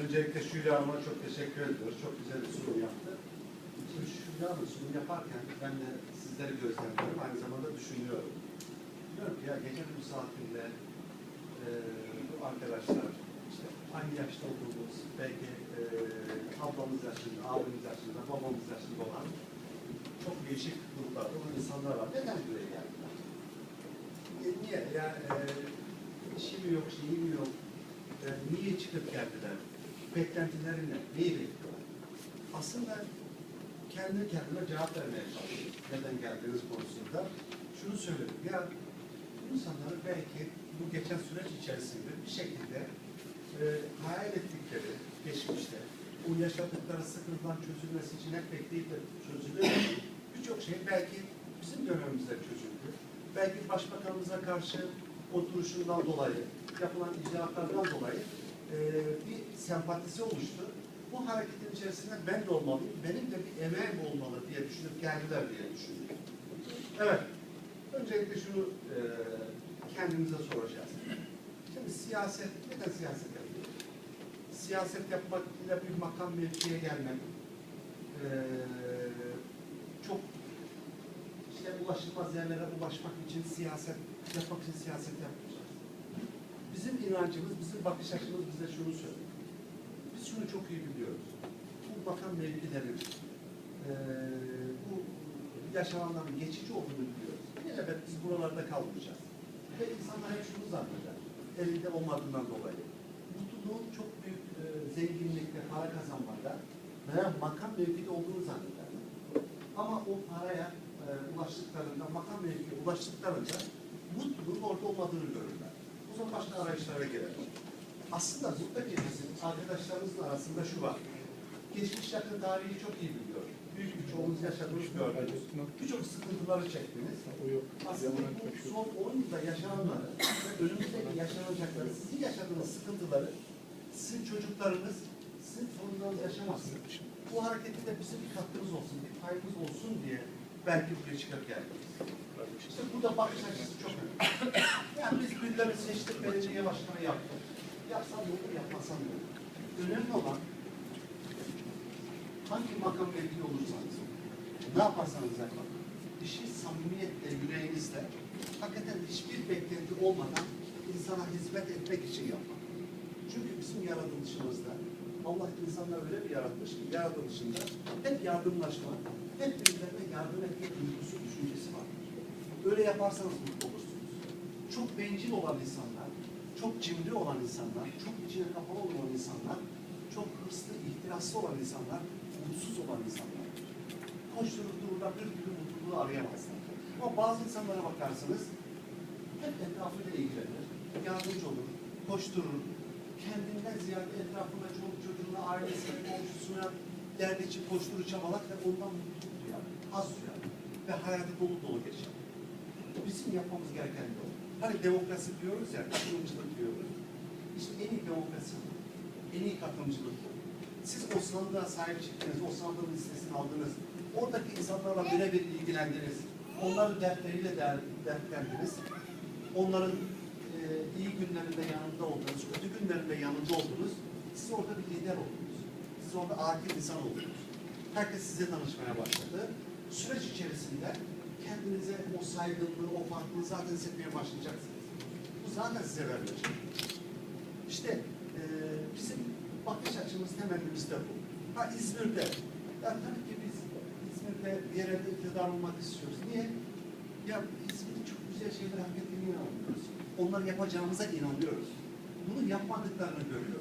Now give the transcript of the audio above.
Öncelikle Şule Hanım'a çok teşekkür ediyoruz. Çok güzel bir sunum yaptı. Şimdi Şule Hanım sunum yaparken ben de sizleri gözlemliyorum. Aynı zamanda düşünüyorum. Diyorum ki ya gece bu saatinde e, bu arkadaşlar işte aynı yaşta olduğumuz, belki e, ablamız yaşında, abimiz yaşında, babamız yaşında olan çok değişik gruplar, olan insanlar var. Neden buraya geldiler? E, niye? Yani e, işi mi yok, şeyi mi yok? E, niye çıkıp geldiler? Beklentileri ne? Neyi bekliyorlar? Aslında kendi kendime cevap vermeye çalışıyorum. Neden geldiğiniz konusunda. Şunu söyledim. Ya bu insanları belki bu geçen süreç içerisinde bir şekilde e, hayal ettikleri geçmişte bu yaşadıkları sıkıntıdan çözülmesi için hep bekleyip de çözülür. Birçok şey belki bizim dönemimizde çözüldü. Belki başbakanımıza karşı o duruşundan dolayı, yapılan icraatlardan dolayı e, bir sempatisi oluştu. Bu hareketin içerisinde ben de olmalıyım, benim de bir emeğim olmalı diye düşünüp geldiler diye düşünüyorum. Evet, öncelikle şunu e, kendimize soracağız. Şimdi siyaset, neden siyaset yapıyoruz? Siyaset yapmak ile bir makam mevkiye gelmek, e, çok işte ulaşılmaz yerlere ulaşmak için siyaset yapmak için siyaset yapmayacağız. Bizim inancımız, bizim bakış açımız bize şunu söylüyor. Biz şunu çok iyi biliyoruz. Bu makam mevkilerin eee bu yaşananların geçici olduğunu biliyoruz. Evet biz buralarda kalmayacağız. Ve insanlar hep şunu zanneder. Elinde olmadığından dolayı. Mutluluğun çok büyük eee, zenginlikte, para kazanmada veya makam mevkide olduğunu zannederler. Ama o paraya e, ulaştıklarında, makam mevkiye ulaştıklarında mutluluğun orada olmadığını görürler. O zaman başka arayışlara girerler. Aslında Züppe Gecesi'nin arkadaşlarımızın arasında şu var. Geçmiş yakın tarihi çok iyi biliyor. Büyük bir çoğunuz yaşadınız, gördünüz. Birçok sıkıntıları çektiniz. Aslında bu son 10 yılda yaşananları önümüzdeki yaşanacakları, sizin yaşadığınız sıkıntıları sizin çocuklarınız, sizin torunlarınız yaşamasın. Bu hareketinde bizim bir katkımız olsun, bir payımız olsun diye belki buraya çıkıp geldik. İşte burada bakış açısı çok önemli. Yani biz birileri seçtik, belediye başkanı yaptık. Yapsam ne olur, yapmasam ne olur. Önemli olan hangi makam mevki olursanız, ne yaparsanız yapın, işi samimiyetle, yüreğinizle, hakikaten hiçbir beklenti olmadan insana hizmet etmek için yapmak. Çünkü bizim yaratılışımızda Allah insanları öyle bir yaratmış ki yaratılışında hep yardımlaşma, hep birilerine yardım etme duygusu, düşüncesi var. Öyle yaparsanız mutlu olursunuz. Çok bencil olan insanlar, çok cimri olan insanlar, çok içine kapalı olan insanlar, çok hırslı, ihtiraslı olan insanlar, mutsuz olan insanlar. Koşturup dururlar, bir türlü mutluluğu arayamazlar. Ama bazı insanlara bakarsınız, hep etrafıyla ilgilenir, yardımcı olur, koşturur, kendinden ziyade etrafında çoluk çocuğuna, ailesine, komşusuna derdi için koşturur, çabalar ve ondan mutluluk duyar, haz duyar ve hayatı dolu dolu geçer. Bizim yapmamız gereken de o. Hani demokrasi diyoruz ya, katılımcılık diyoruz. İşte en iyi demokrasi. En iyi katılımcılık bu. Siz o sandığa sahip çıktınız, o sandığın listesini aldınız. Oradaki insanlarla birebir ilgilendiniz. Onların dertleriyle der- dertlendiniz. Onların e, iyi günlerinde yanında oldunuz, kötü günlerinde yanında oldunuz. Siz orada bir lider oldunuz. Siz orada akil insan oldunuz. Herkes size danışmaya başladı. Süreç içerisinde kendinize o saygınlığı, o farklılığı zaten hissetmeye başlayacaksınız. Bu zaten size verilecek. İşte e, bizim bakış açımız temennimiz de bu. Ha İzmir'de, ya tabii ki biz İzmir'de bir yerde iktidar olmak istiyoruz. Niye? Ya İzmir'in çok güzel şeyler hak ettiğine inanıyoruz. Onları yapacağımıza inanıyoruz. Bunu yapmadıklarını görüyoruz.